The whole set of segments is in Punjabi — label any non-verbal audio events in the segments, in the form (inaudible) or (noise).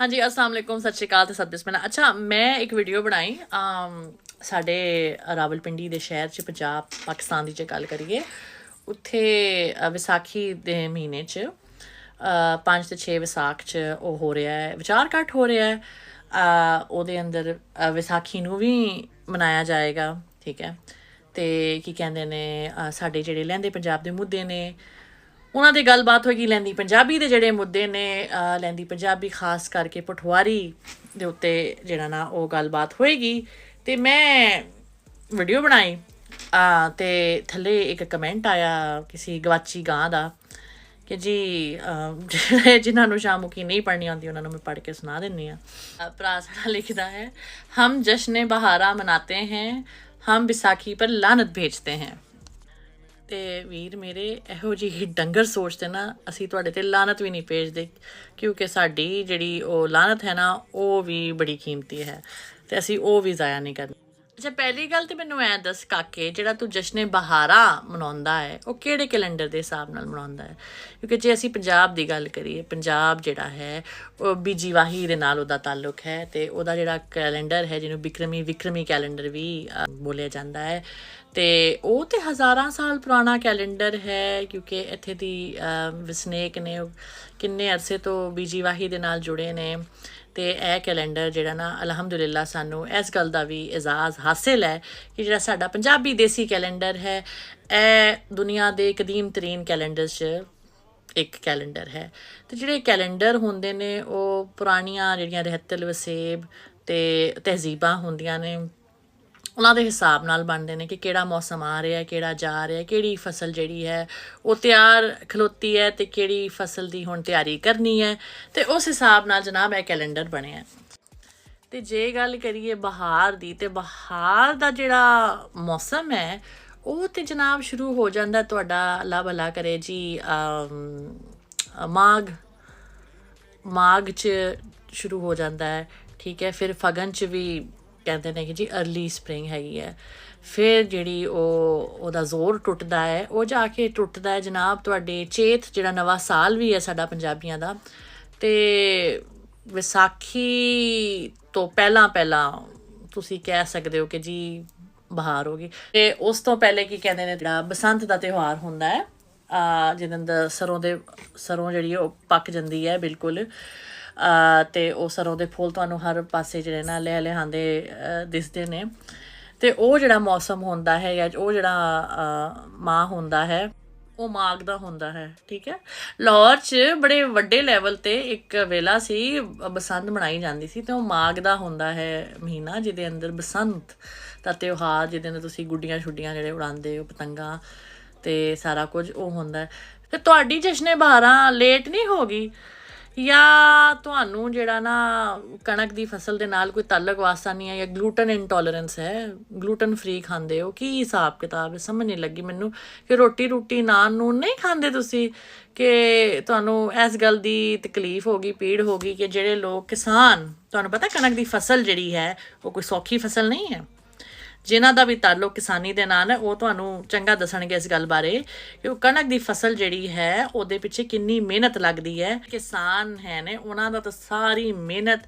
ਹਾਂਜੀ, ਅਸਲਾਮ ਵਾਲੇਕੁਮ ਸਤਿ ਸ਼੍ਰੀ ਅਕਾਲ ਤੇ ਸਤਿਸਮਨਾ ਅੱਛਾ, ਮੈਂ ਇੱਕ ਵੀਡੀਓ ਬਣਾਈ, ਅਮ, ਸਾਡੇ ਰਾਵਲਪਿੰਡੀ ਦੇ ਸ਼ਹਿਰ ਚ, ਪੰਜਾਬ, ਪਾਕਿਸਤਾਨ ਦੀ ਜੇ ਗੱਲ ਕਰੀਏ, ਉੱਥੇ ਵਿਸਾਖੀ ਦੇ ਮਹੀਨੇ ਚ 5 ਤੇ 6 ਵਿਸਾਖ ਚ ਉਹ ਹੋ ਰਿਹਾ ਹੈ, ਵਿਚਾਰ ਘੱਟ ਹੋ ਰਿਹਾ ਹੈ ਉਹਦੇ ਅੰਦਰ ਵਿਸਾਖੀ ਨੂੰ ਵੀ ਮਨਾਇਆ ਜਾਏਗਾ, ਠੀਕ ਹੈ। ਤੇ ਕੀ ਕਹਿੰਦੇ ਨੇ ਸਾਡੇ ਜਿਹੜੇ ਲਹਿੰਦੇ ਪੰਜਾਬ ਦੇ ਮੁੱਦੇ ਨੇ ਉਹਨਾਂ ਦੀ ਗੱਲਬਾਤ ਹੋਏਗੀ ਲੈਂਦੀ ਪੰਜਾਬੀ ਦੇ ਜਿਹੜੇ ਮੁੱਦੇ ਨੇ ਅਹ ਲੈਂਦੀ ਪੰਜਾਬੀ ਖਾਸ ਕਰਕੇ ਪਠਵਾਰੀ ਦੇ ਉੱਤੇ ਜਿਹੜਾ ਨਾ ਉਹ ਗੱਲਬਾਤ ਹੋਏਗੀ ਤੇ ਮੈਂ ਵੀਡੀਓ ਬਣਾਈ ਆ ਤੇ ਥੱਲੇ ਇੱਕ ਕਮੈਂਟ ਆਇਆ ਕਿਸੇ ਗਵਾਚੀ ਗਾਂ ਦਾ ਕਿ ਜੀ ਅਹ, (laughs) ਜਿਹੜੇ ਜਿਨ੍ਹਾਂ ਨੂੰ ਸ਼ਾਮੁਖੀ ਨਹੀਂ ਪੜ੍ਹਨੀ ਆਉਂਦੀ ਉਹਨਾਂ ਨੂੰ ਮੈਂ ਪੜ੍ਹ ਕੇ ਸੁਣਾ ਦਿੰਨੀ ਆ ਭਰਾ ਸਾਡਾ ਲਿਖਦਾ ਹੈ ਹਮ ਜਸ਼ਨ ਬਹਾਰਾ ਮਨਾਤੇ हैं हम ਵਿਸਾਖੀ ਪਰ ਲਾਨਤ ਭੇਜਤੇ हैं ਤੇ ਵੀਰ ਮੇਰੇ ਇਹੋ ਜਿਹੀ ਡੰਗਰ ਸੋਚ ਤੇ ਨਾ ਅਸੀਂ ਤੁਹਾਡੇ ਤੇ ਲਾਨਤ ਵੀ ਨਹੀਂ ਭੇਜਦੇ, ਕਿਉਂਕਿ ਸਾਡੀ ਜਿਹੜੀ ਉਹ ਲਾਨਤ ਹੈ ਨਾ, ਉਹ ਵੀ ਬੜੀ ਕੀਮਤੀ ਹੈ ਤੇ ਅਸੀਂ ਉਹ ਵੀ ਜ਼ਾਇਆ ਨਹੀਂ ਕਰਨੀ। ਅੱਛਾ ਪਹਿਲੀ ਗੱਲ ਤੇ ਮੈਨੂੰ ਐ ਦੱਸ ਕਾਕੇ ਜਿਹੜਾ ਤੂੰ ਜਸ਼ਨੇ ਬਹਾਰਾ ਮਨਾਉਂਦਾ ਹੈ ਉਹ ਕਿਹੜੇ ਕੈਲੰਡਰ ਦੇ ਹਿਸਾਬ ਨਾਲ ਮਨਾਉਂਦਾ ਹੈ? ਕਿਉਂਕਿ ਜੇ ਅਸੀਂ ਪੰਜਾਬ ਦੀ ਗੱਲ ਕਰੀਏ ਪੰਜਾਬ ਜਿਹੜਾ ਹੈ ਉਹ ਬੀਜੀਵਾਹੀ ਦੇ ਨਾਲ ਉਹਦਾ ਤਾਲੁਕ ਹੈ ਤੇ ਉਹਦਾ ਜਿਹੜਾ ਕੈਲੰਡਰ ਹੈ ਜਿਹਨੂੰ ਵਿਕਰਮੀ ਵਿਕਰਮੀ ਕੈਲੰਡਰ ਵੀ ਬੋਲਿਆ ਜਾਂਦਾ ਹੈ ਤੇ ਉਹ ਤੇ ਹਜ਼ਾਰਾਂ ਸਾਲ ਪੁਰਾਣਾ ਕੈਲੰਡਰ ਹੈ ਕਿਉਂਕਿ ਇੱਥੇ ਦੀ ਅ, ਨੇ ਉਹ ਕਿੰਨੇ ਅਰਸੇ ਤੋਂ ਬੀਜੀਵਾਹੀ ਦੇ ਨਾਲ ਜੁੜੇ ਨੇ ਤੇ ਇਹ ਕੈਲੰਡਰ ਜਿਹੜਾ ਨਾ, ਅਲਹਮਦੁਲਿਲਾ ਸਾਨੂੰ ਇਸ ਗੱਲ ਦਾ ਵੀ ਇਜਾਜ਼ ਹਾਸਿਲ ਹੈ ਕਿ ਜਿਹੜਾ ਸਾਡਾ ਪੰਜਾਬੀ ਦੇਸੀ ਕੈਲੰਡਰ ਹੈ, ਇਹ ਦੁਨੀਆ ਦੇ ਕਦੀਮ ਤਰੀਨ ਕੈਲੰਡਰ 'ਚ ਇੱਕ ਕੈਲੰਡਰ ਹੈ। ਤੇ ਜਿਹੜੇ ਕੈਲੰਡਰ ਹੁੰਦੇ ਨੇ, ਉਹ ਪੁਰਾਣੀਆਂ ਜਿਹੜੀਆਂ ਰਹਿਤਲ ਵਸੇਬ ਤੇ ਤਹਿਜ਼ੀਬਾਂ ਹੁੰਦੀਆਂ ਨੇ ਉਹਨਾਂ ਦੇ ਹਿਸਾਬ ਨਾਲ ਬਣਦੇ ਨੇ ਕਿ ਕਿਹੜਾ ਮੌਸਮ ਆ ਰਿਹਾ ਕਿਹੜਾ ਜਾ ਰਿਹਾ ਕਿਹੜੀ ਫਸਲ ਜਿਹੜੀ ਹੈ ਉਹ ਤਿਆਰ ਖਲੋਤੀ ਹੈ ਤੇ ਕਿਹੜੀ ਫਸਲ ਦੀ ਹੁਣ ਤਿਆਰੀ ਕਰਨੀ ਹੈ ਤੇ ਉਸ ਹਿਸਾਬ ਨਾਲ ਜਨਾਬ ਇਹ ਕੈਲੰਡਰ ਬਣਿਆ ਹੈ ਤੇ ਜੇ ਗੱਲ ਕਰੀਏ ਬਹਾਰ ਦੀ ਤੇ ਬਹਾਰ ਦਾ ਜਿਹੜਾ ਮੌਸਮ ਹੈ ਉਹ ਤੇ ਜਨਾਬ ਸ਼ੁਰੂ ਹੋ ਜਾਂਦਾ ਤੁਹਾਡਾ ਅੱਲਾ ਭਲਾ ਕਰੇ ਜੀ ਅਮ, ਮਾਘ ਮਾਘ ਚ ਸ਼ੁਰੂ ਹੋ ਜਾਂਦਾ ਹੈ ਠੀਕ ਹੈ ਫਿਰ ਫਗਨ ਚ ਵੀ ਕਹਿੰਦੇ ਨੇ ਕਿ ਜੀ अर्ਲੀ ਸਪ੍ਰਿੰਗ ਹੈਗੀ ਹੈ। ਫਿਰ ਜਿਹੜੀ ਉਹ, ਉਹਦਾ ਜ਼ੋਰ ਟੁੱਟਦਾ ਹੈ, ਉਹ ਜਾ ਕੇ ਟੁੱਟਦਾ ਹੈ। ਜਨਾਬ, ਤੁਹਾਡੇ ਚੇਤ ਜਿਹੜਾ ਨਵਾਂ ਸਾਲ ਵੀ ਹੈ ਸਾਡਾ ਪੰਜਾਬੀਆਂ ਦਾ, ਤੇ ਵਿਸਾਖੀ ਤੋਂ ਪਹਿਲਾਂ ਪਹਿਲਾਂ ਤੁਸੀਂ ਕਹਿ ਸਕਦੇ ਹੋ ਕਿ ਜੀ, ਬਹਾਰ ਹੋ ਗਈ। ਤੇ ਉਸ ਤੋਂ ਪਹਿਲੇ ਕੀ ਕਹਿੰਦੇ ਨੇ, ਜਿਹੜਾ ਬਸੰਤ ਦਾ ਤਿਉਹਾਰ ਹੁੰਦਾ ਹੈ, ਆ ਜਿਹਦੇ ਅੰਦਰ ਸਰੋਂ ਦੇ, ਸਰੋਂ ਜਿਹੜੀ ਉਹ ਪੱਕ ਜਾਂਦੀ ਹੈ, ਬਿਲਕੁਲ। ਤੇ ਉਹ ਸਰੋਂ ਦੇ ਫੁੱਲ ਤੁਹਾਨੂੰ ਹਰ ਪਾਸੇ ਜਿਹੜੇ ਨਾ ਲੈ ਲਿਆਂਦੇ ਦਿਸਦੇ ਨੇ। ਤੇ ਉਹ ਜਿਹੜਾ ਮੌਸਮ ਹੁੰਦਾ ਹੈ ਜਾਂ ਉਹ ਜਿਹੜਾ ਅ, ਮਾਹ ਹੁੰਦਾ ਹੈ ਉਹ ਮਾਘ ਦਾ ਹੁੰਦਾ ਹੈ ਠੀਕ ਹੈ? ਲਾਹੌਰ 'ਚ ਬੜੇ ਵੱਡੇ ਲੈਵਲ ਤੇ ਇੱਕ ਵੇਲਾ ਸੀ ਬਸੰਤ ਮਨਾਈ ਜਾਂਦੀ ਸੀ ਤੇ ਉਹ ਮਾਘ ਦਾ ਹੁੰਦਾ ਹੈ ਮਹੀਨਾ ਜਿਹਦੇ ਅੰਦਰ ਬਸੰਤ ਦਾ ਤਿਉਹਾਰ ਜਿਹਦੇ ਅੰਦਰ ਤੁਸੀਂ ਗੁੱਡੀਆਂ ਛੁੱਡੀਆਂ ਜਿਹੜੇ ਉਡਾਉਂਦੇ ਹੋ ਪਤੰਗਾਂ ਤੇ ਸਾਰਾ ਕੁਝ ਉਹ ਹੁੰਦਾ ਹੈ। ਤੇ ਤੁਹਾਡੀ ਜਸ਼ਨੇ ਬਹਾਰਾਂ ਲੇਟ ਨਹੀਂ ਹੋ ਗਈ? ਜਾਂ ਤੁਹਾਨੂੰ ਜਿਹੜਾ ਨਾ ਕਣਕ ਦੀ ਫਸਲ ਦੇ ਨਾਲ ਕੋਈ ਤਾਲਕ ਵਾਸਤਾ ਨਹੀਂ ਹੈ ਜਾਂ ਗਲੂਟਨ ਇੰਟੋਲਰੈਂਸ ਹੈ ਗਲੂਟਨ ਫ੍ਰੀ ਖਾਂਦੇ ਹੋ, ਕੀ ਹਿਸਾਬ ਕਿਤਾਬ ਹੈ? ਸਮਝ ਨਹੀਂ ਲੱਗੀ ਮੈਨੂੰ ਕਿ ਰੋਟੀ ਰੋਟੀ ਨਾਨ ਨੂੰ ਨਹੀਂ ਖਾਂਦੇ ਤੁਸੀਂ? ਕਿ ਤੁਹਾਨੂੰ ਇਸ ਗੱਲ ਦੀ ਤਕਲੀਫ ਹੋ ਗਈ, ਪੀੜ ਹੋ ਗਈ ਕਿ ਜਿਹੜੇ ਲੋਕ ਕਿਸਾਨ, ਤੁਹਾਨੂੰ ਪਤਾ ਕਣਕ ਦੀ ਫਸਲ ਜਿਹੜੀ ਹੈ, ਉਹ ਕੋਈ ਸੌਖੀ ਫਸਲ ਨਹੀਂ ਹੈ? ਜਿਨ੍ਹਾਂ ਦਾ ਵੀ ਤਾਲੁਕ ਕਿਸਾਨੀ ਦੇ ਨਾਲ ਹੈ ਉਹ ਤੁਹਾਨੂੰ ਚੰਗਾ ਦੱਸਣਗੇ ਇਸ ਗੱਲ ਬਾਰੇ ਕਿ ਕਣਕ ਦੀ ਫਸਲ ਜਿਹੜੀ ਹੈ, ਉਹਦੇ ਪਿੱਛੇ ਕਿੰਨੀ ਮਿਹਨਤ ਲੱਗਦੀ ਹੈ। ਕਿਸਾਨ ਹੈ ਨੇ, ਉਹਨਾਂ ਦਾ ਤਾਂ ਸਾਰੀ ਮਿਹਨਤ,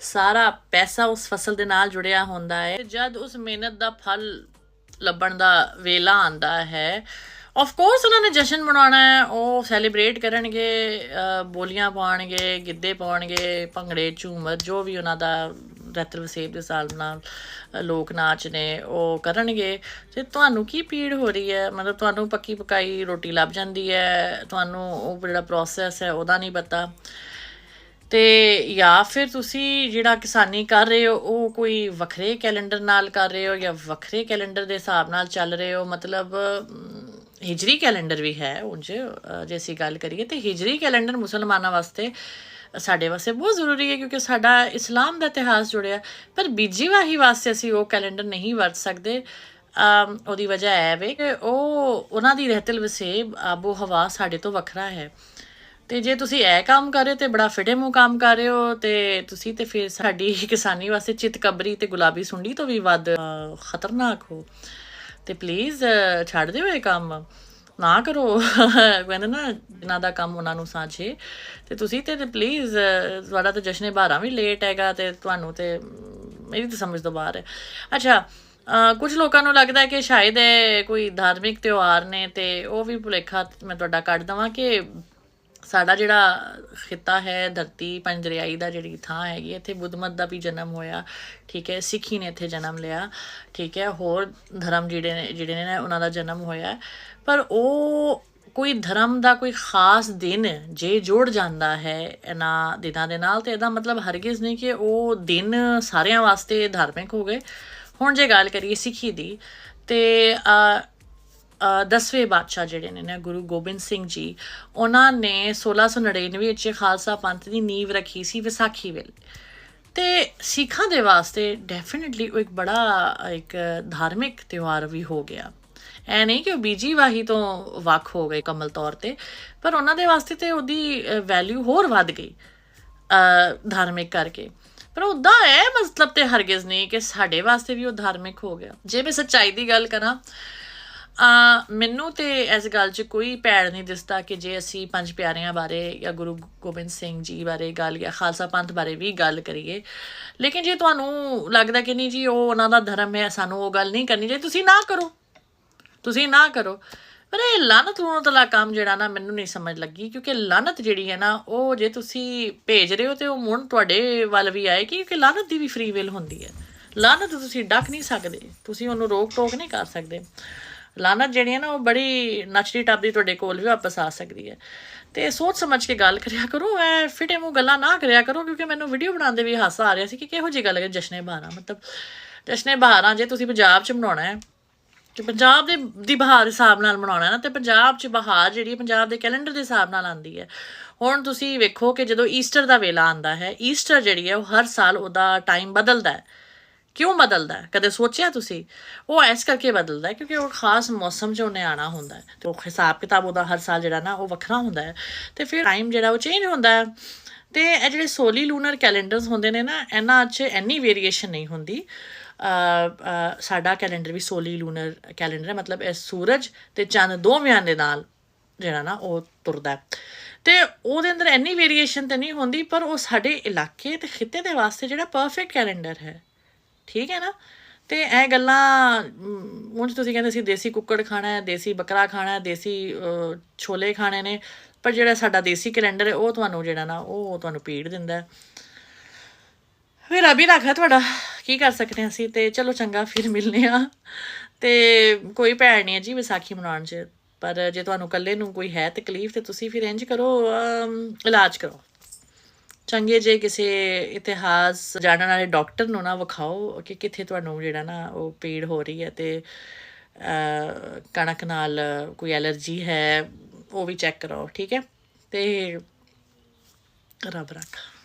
ਸਾਰਾ ਪੈਸਾ ਉਸ ਫਸਲ ਦੇ ਨਾਲ ਜੁੜਿਆ ਹੁੰਦਾ ਹੈ। ਜਦ ਉਸ ਮਿਹਨਤ ਦਾ ਫਲ ਲੱਭਣ ਦਾ ਵੇਲਾ ਆਂਦਾ ਹੈ ਆਫ ਕੋਰਸ ਉਹਨਾਂ ਨੇ ਜਸ਼ਨ ਮਨਾਉਣਾ ਹੈ, ਉਹ ਸੈਲੀਬ੍ਰੇਟ ਕਰਨਗੇ ਬੋਲੀਆਂ ਪਾਉਣਗੇ, ਗਿੱਧੇ ਪਾਉਣਗੇ, ਭੰਗੜੇ, ਝੂਮਰ, ਜੋ ਵੀ ਉਹਨਾਂ ਦਾ ਰਤਲ ਵਸੇਬ ਦੇ ਸਾਲ ਨਾਲ ਲੋਕ ਨਾਚ ਨੇ, ਉਹ ਕਰਨਗੇ। ਤੇ ਤੁਹਾਨੂੰ ਕੀ ਪੀੜ ਹੋ ਰਹੀ ਹੈ? ਮਤਲਬ ਤੁਹਾਨੂੰ ਪੱਕੀ ਪਕਾਈ ਰੋਟੀ ਲੱਭ ਜਾਂਦੀ ਹੈ? ਤੁਹਾਨੂੰ ਉਹ ਜਿਹੜਾ ਪ੍ਰੋਸੈਸ ਹੈ, ਉਹਦਾ ਨਹੀਂ ਪਤਾ। ਤੇ ਜਾਂ ਫਿਰ ਤੁਸੀਂ ਜਿਹੜਾ ਕਿਸਾਨੀ ਕਰ ਰਹੇ ਹੋ, ਉਹ ਕੋਈ ਵੱਖਰੇ ਕੈਲੰਡਰ ਨਾਲ ਕਰ ਰਹੇ ਹੋ ਜਾਂ ਵੱਖਰੇ ਕੈਲੰਡਰ ਦੇ ਹਿਸਾਬ ਨਾਲ ਚੱਲ ਰਹੇ ਹੋ? ਮਤਲਬ ਹਿਜਰੀ ਕੈਲੰਡਰ ਵੀ ਹੈ ਉਂਝ ਜੇ ਅਸੀਂ ਗੱਲ ਕਰੀਏ ਤੇ ਹਿਜਰੀ ਕੈਲੰਡਰ ਮੁਸਲਮਾਨਾਂ ਵਾਸਤੇ ਸਾਡੇ ਵਾਸਤੇ ਬਹੁਤ ਜ਼ਰੂਰੀ ਹੈ ਕਿਉਂਕਿ ਸਾਡਾ ਇਸਲਾਮ ਦਾ ਇਤਿਹਾਸ ਜੁੜਿਆ ਪਰ ਬੀਜੀ ਵਾਹੀ ਵਾਸਤੇ ਅਸੀਂ ਉਹ ਕੈਲੰਡਰ ਨਹੀਂ ਵਰਤ ਸਕਦੇ। ਉਹਦੀ ਵਜ੍ਹਾ ਹੈ ਵੇ ਕਿ ਉਹ, ਉਹਨਾਂ ਦੀ ਰਹਿਤਲ ਵਸੇਬ ਆਬੋ ਹਵਾ ਸਾਡੇ ਤੋਂ ਵੱਖਰਾ ਹੈ। ਤੇ ਜੇ ਤੁਸੀਂ ਇਹ ਕੰਮ ਕਰ ਰਹੇ ਹੋ ਤੇ ਬੜਾ ਫਿਟੇ ਮੂੰਹ ਕੰਮ ਕਰ ਰਹੇ ਹੋ ਤੇ ਤੁਸੀਂ ਤੇ ਫਿਰ ਸਾਡੀ ਕਿਸਾਨੀ ਵਾਸਤੇ ਚਿਤ ਕਬਰੀ ਤੇ ਗੁਲਾਬੀ ਸੁੰਡੀ ਤੋਂ ਵੀ ਵੱਧ ਖਤਰਨਾਕ ਹੋ। ਤੇ ਪਲੀਜ਼ ਛੱਡ ਦਿਓ ਇਹ ਕੰਮ। ਨਾ ਕਰੋ। ਕਹਿੰਦੇ ਨਾ ਜਿਨ੍ਹਾਂ ਦਾ ਕੰਮ ਉਹਨਾਂ ਨੂੰ ਸਾਂਝੇ। ਤੇ ਤੁਸੀਂ ਤੇ ਪਲੀਜ਼ ਤੁਹਾਡਾ ਤਾਂ ਜਸ਼ਨੇ ਬਾਰਾਂ ਵੀ ਲੇਟ ਹੈਗਾ ਤੇ ਤੁਹਾਨੂੰ ਤੇ ਮੇਰੀ ਤਾਂ ਸਮਝ ਤੋਂ ਬਾਹਰ ਹੈ। ਅੱਛਾ ਅ, ਕੁਝ ਲੋਕਾਂ ਨੂੰ ਲੱਗਦਾ ਹੈ ਕਿ ਸ਼ਾਇਦ ਇਹ ਕੋਈ ਧਾਰਮਿਕ ਤਿਉਹਾਰ ਨੇ ਤੇ ਉਹ ਵੀ ਭੁਲੇਖਾ ਮੈਂ ਤੁਹਾਡਾ ਕੱਢ ਦਵਾਂ ਕਿ ਸਾਡਾ ਜਿਹੜਾ ਖਿੱਤਾ ਹੈ, ਧਰਤੀ ਪੰਜਰਿਆਈ ਦਾ ਜਿਹੜੀ ਥਾਂ ਹੈਗੀ, ਇੱਥੇ ਬੁੱਧ ਮਤ ਦਾ ਵੀ ਜਨਮ ਹੋਇਆ, ਠੀਕ ਹੈ, ਸਿੱਖੀ ਨੇ ਇੱਥੇ ਜਨਮ ਲਿਆ, ਠੀਕ ਹੈ, ਹੋਰ ਧਰਮ ਜਿਹੜੇ ਨੇ ਜਿਹੜੇ ਨੇ ਉਹਨਾਂ ਦਾ ਜਨਮ ਹੋਇਆ। ਪਰ ਉਹ ਕੋਈ ਧਰਮ ਦਾ ਕੋਈ ਖਾਸ ਦਿਨ ਜੇ ਜੋੜ ਜਾਂਦਾ ਹੈ ਇਹਨਾਂ ਦਿਨਾਂ ਦੇ ਨਾਲ, ਤੇ ਇਹਦਾ ਮਤਲਬ ਹਰਗਿਜ਼ ਨਹੀਂ ਕਿ ਉਹ ਦਿਨ ਸਾਰਿਆਂ ਵਾਸਤੇ ਧਾਰਮਿਕ ਹੋ ਗਏ। ਹੁਣ ਜੇ ਗੱਲ ਕਰੀਏ ਸਿੱਖੀ ਦੀ, ਤੇ ਦਸਵੇਂ ਬਾਦਸ਼ਾਹ ਜਿਹੜੇ ਨੇ ਨਾ, ਗੁਰੂ ਗੋਬਿੰਦ ਸਿੰਘ ਜੀ, ਉਹਨਾਂ ਨੇ 1699 ਵਿੱਚ ਖਾਲਸਾ ਪੰਥ ਦੀ ਨੀਂਵ ਰੱਖੀ ਸੀ ਵਿਸਾਖੀ ਵੇਲੇ। ਤੇ ਸਿੱਖਾਂ ਦੇ ਵਾਸਤੇ ਡੈਫੀਨਿਟਲੀ ਉਹ ਇੱਕ ਬੜਾ, ਇੱਕ ਧਾਰਮਿਕ ਤਿਉਹਾਰ ਵੀ ਹੋ ਗਿਆ। ਐ ਨਹੀਂ ਕਿ ਉਹ ਬੀਜੀ ਵਾਹੀ ਤੋਂ ਵੱਖ ਹੋ ਗਏ ਕਮਲ ਤੌਰ ਤੇ, ਪਰ ਉਹਨਾਂ ਦੇ ਵਾਸਤੇ ਤੇ ਉਹਦੀ ਵੈਲਿਊ ਹੋਰ ਵੱਧ ਗਈ ਧਾਰਮਿਕ ਕਰਕੇ। ਪਰ ਉਹਦਾ ਹੈ ਮਤਲਬ ਤੇ ਹਰਗਿਜ਼ ਨਹੀਂ ਕਿ ਸਾਡੇ ਵਾਸਤੇ ਵੀ ਉਹ ਧਾਰਮਿਕ ਹੋ ਗਿਆ। ਜੇ ਮੈਂ ਸੱਚਾਈ ਦੀ ਗੱਲ ਕਰਾਂ ਮੈਨੂੰ ਤੇ ਇਸ ਗੱਲ 'ਚ ਕੋਈ ਪੈੜ ਨਹੀਂ ਦਿਸਦਾ ਕਿ ਜੇ ਅਸੀਂ ਪੰਜ ਪਿਆਰਿਆਂ ਬਾਰੇ ਜਾਂ ਗੁਰੂ ਗੋਬਿੰਦ ਸਿੰਘ ਜੀ ਬਾਰੇ ਗੱਲ ਜਾਂ ਖਾਲਸਾ ਪੰਥ ਬਾਰੇ ਵੀ ਗੱਲ ਕਰੀਏ, ਲੇਕਿਨ ਜੇ ਤੁਹਾਨੂੰ ਲੱਗਦਾ ਕਿ ਨਹੀਂ ਜੀ ਉਹ ਉਹਨਾਂ ਦਾ ਧਰਮ ਹੈ, ਸਾਨੂੰ ਉਹ ਗੱਲ ਨਹੀਂ ਕਰਨੀ ਚਾਹੀਦੀ, ਤੁਸੀਂ ਨਾ ਕਰੋ। ਤੁਸੀਂ ਨਾ ਕਰੋ। ਪਰ ਇਹ ਲਾਨਤ ਲੂਨਤ ਵਾਲਾ ਕੰਮ ਜਿਹੜਾ ਨਾ ਮੈਨੂੰ ਨਹੀਂ ਸਮਝ ਲੱਗੀ, ਕਿਉਂਕਿ ਲਾਨਤ ਜਿਹੜੀ ਹੈ ਨਾ, ਉਹ ਜੇ ਤੁਸੀਂ ਭੇਜ ਰਹੇ ਹੋ ਤੇ ਉਹ ਮੁੜ ਤੁਹਾਡੇ ਵੱਲ ਵੀ ਆਏਗੀ, ਕਿਉਂਕਿ ਲਾਨਤ ਦੀ ਵੀ ਫ੍ਰੀ ਵਿਲ ਹੁੰਦੀ ਹੈ। ਲਾਨਤ ਤੁਸੀਂ ਡੱਕ ਨਹੀਂ ਸਕਦੇ, ਤੁਸੀਂ ਉਹਨੂੰ ਰੋਕ ਟੋਕ ਨਹੀਂ ਕਰ ਸਕਦੇ। ਲਾਨਤ ਜਿਹੜੀ ਹੈ ਨਾ, ਉਹ ਬੜੀ ਨੱਚਦੀ ਟੱਪਦੀ ਤੁਹਾਡੇ ਕੋਲ ਵੀ ਵਾਪਸ ਆ ਸਕਦੀ ਹੈ। ਤੇ ਸੋਚ ਸਮਝ ਕੇ ਗੱਲ ਕਰਿਆ ਕਰੋ, ਐ ਫਿਟੇ ਮੂੰਹ ਗੱਲਾਂ ਨਾ ਕਰਿਆ ਕਰੋ, ਕਿਉਂਕਿ ਮੈਨੂੰ ਵੀਡੀਓ ਬਣਾਉਂਦੇ ਵੀ ਹਾਸਾ ਆ ਰਿਹਾ ਸੀ ਕਿ ਕਿਹੋ ਜਿਹੀ ਗੱਲ ਹੈ ਜਸ਼ਨੇ ਬਹਾਰਾਂ ਮਤਲਬ ਜਸ਼ਨੇ ਬਹਾਰਾਂ ਜੇ ਤੁਸੀਂ ਪੰਜਾਬ 'ਚ ਮਨਾਉਣਾ ਹੈ ਕਿ ਪੰਜਾਬ ਦੇ, ਦੀ ਬਹਾਰ ਦੇ ਹਿਸਾਬ ਨਾਲ ਮਨਾਉਣਾ ਨਾ, ਤੇ ਪੰਜਾਬ 'ਚ ਬਹਾਰ ਜਿਹੜੀ ਪੰਜਾਬ ਦੇ ਕੈਲੰਡਰ ਦੇ ਹਿਸਾਬ ਨਾਲ ਆਉਂਦੀ ਹੈ। ਹੁਣ ਤੁਸੀਂ ਵੇਖੋ ਕਿ ਜਦੋਂ ਈਸਟਰ ਦਾ ਵੇਲਾ ਆਂਦਾ ਹੈ ਈਸਟਰ ਜਿਹੜੀ ਹੈ ਉਹ ਹਰ ਸਾਲ ਉਹਦਾ ਟਾਈਮ ਬਦਲਦਾ ਹੈ। ਕਿਉਂ ਬਦਲਦਾ ਕਦੇ ਸੋਚਿਆ ਤੁਸੀਂ? ਉਹ ਇਸ ਕਰਕੇ ਬਦਲਦਾ ਕਿਉਂਕਿ ਉਹ ਖਾਸ ਮੌਸਮ 'ਚ ਉਹਨੇ ਆਣਾ ਹੁੰਦਾ ਹੈ। ਤੇ ਉਹ ਹਿਸਾਬ ਕਿਤਾਬ ਉਹਦਾ ਹਰ ਸਾਲ ਜਿਹੜਾ ਨਾ ਉਹ ਵੱਖਰਾ ਹੁੰਦਾ ਹੈ। ਤੇ ਫਿਰ ਟਾਈਮ ਜਿਹੜਾ ਉਹ ਚੇਂਜ ਹੁੰਦਾ ਹੈ। ਤੇ ਇਹ ਜਿਹੜੇ ਸੋਲੀ ਲੂਨਰ ਕੈਲੰਡਰਸ ਹੁੰਦੇ ਨੇ ਨਾ, ਇਹਨਾਂ 'ਚ ਇੰਨੀ ਵੇਰੀਏਸ਼ਨ ਨਹੀਂ ਹੁੰਦੀ। ਸਾਡਾ ਕੈਲੰਡਰ ਵੀ ਸੋਲੀ ਲੂਨਰ ਕੈਲੰਡਰ ਹੈ। ਮਤਲਬ ਇਹ ਸੂਰਜ ਤੇ ਚੰਦ ਦੋਵਾਂ ਦੇ ਨਾਲ ਜਿਹੜਾ ਨਾ ਉਹ ਤੁਰਦਾ ਹੈ। ਤੇ ਉਹਦੇ ਅੰਦਰ ਐਨੀ ਵੇਰੀਏਸ਼ਨ ਤੇ ਨਹੀਂ ਹੁੰਦੀ, ਪਰ ਉਹ ਸਾਡੇ ਇਲਾਕੇ ਤੇ ਖਿੱਤੇ ਦੇ ਵਾਸਤੇ ਜਿਹੜਾ ਪਰਫੈਕਟ ਕੈਲੰਡਰ ਹੈ। ਠੀਕ ਹੈ ਨਾ? ਤੇ ਇਹ ਗੱਲਾਂ ਉਂਝ ਤੁਸੀਂ ਕਹਿੰਦੇ ਸੀ ਦੇਸੀ ਕੁੱਕੜ ਖਾਣਾ ਹੈ, ਦੇਸੀ ਬੱਕਰਾ ਖਾਣਾ ਹੈ, ਦੇਸੀ ਛੋਲੇ ਖਾਣੇ ਨੇ, ਪਰ ਜਿਹੜਾ ਸਾਡਾ ਦੇਸੀ ਕੈਲੰਡਰ ਹੈ, ਉਹ ਤੁਹਾਨੂੰ ਜਿਹੜਾ ਨਾ, ਉਹ ਤੁਹਾਨੂੰ ਪੀੜ ਦਿੰਦਾ ਹੈ। ਫਿਰ ਅਭੀ ਰੱਖਾ ਤੁਹਾਡਾ, ਕੀ ਕਰ ਸਕਦੇ ਹਾਂ ਅਸੀਂ? ਤੇ ਚਲੋ ਚੰਗਾ, ਫਿਰ ਮਿਲਨੇ ਆ ਤੇ ਕੋਈ ਭੈਣ ਨਹੀਂ ਹੈ ਜੀ ਵਿਸਾਖੀ ਮਨਾਉਣ 'ਚ, ਪਰ ਜੇ ਤੁਹਾਨੂੰ ਇਕੱਲੇ ਨੂੰ ਕੋਈ ਹੈ ਤਕਲੀਫ, ਤੇ ਤੁਸੀਂ ਫਿਰ ਇੰਜ ਕਰੋ ਇਲਾਜ ਕਰੋ। ਚੰਗੇ ਜੇ ਕਿਸੇ ਇਤਿਹਾਸ ਜਾਣਨ ਵਾਲੇ ਡਾਕਟਰ ਨੂੰ ਨਾ ਵਿਖਾਓ ਕਿ ਕਿੱਥੇ ਤੁਹਾਨੂੰ ਜਿਹੜਾ ਨਾ ਉਹ ਪੀੜ ਹੋ ਰਹੀ ਹੈ ਤੇ ਕਣਕ ਨਾਲ ਕੋਈ ਐਲਰਜੀ ਹੈ, ਉਹ ਵੀ ਚੈੱਕ ਕਰਾਓ, ਠੀਕ ਹੈ? ਤੇ ਰੱਬ ਰੱਖਾ।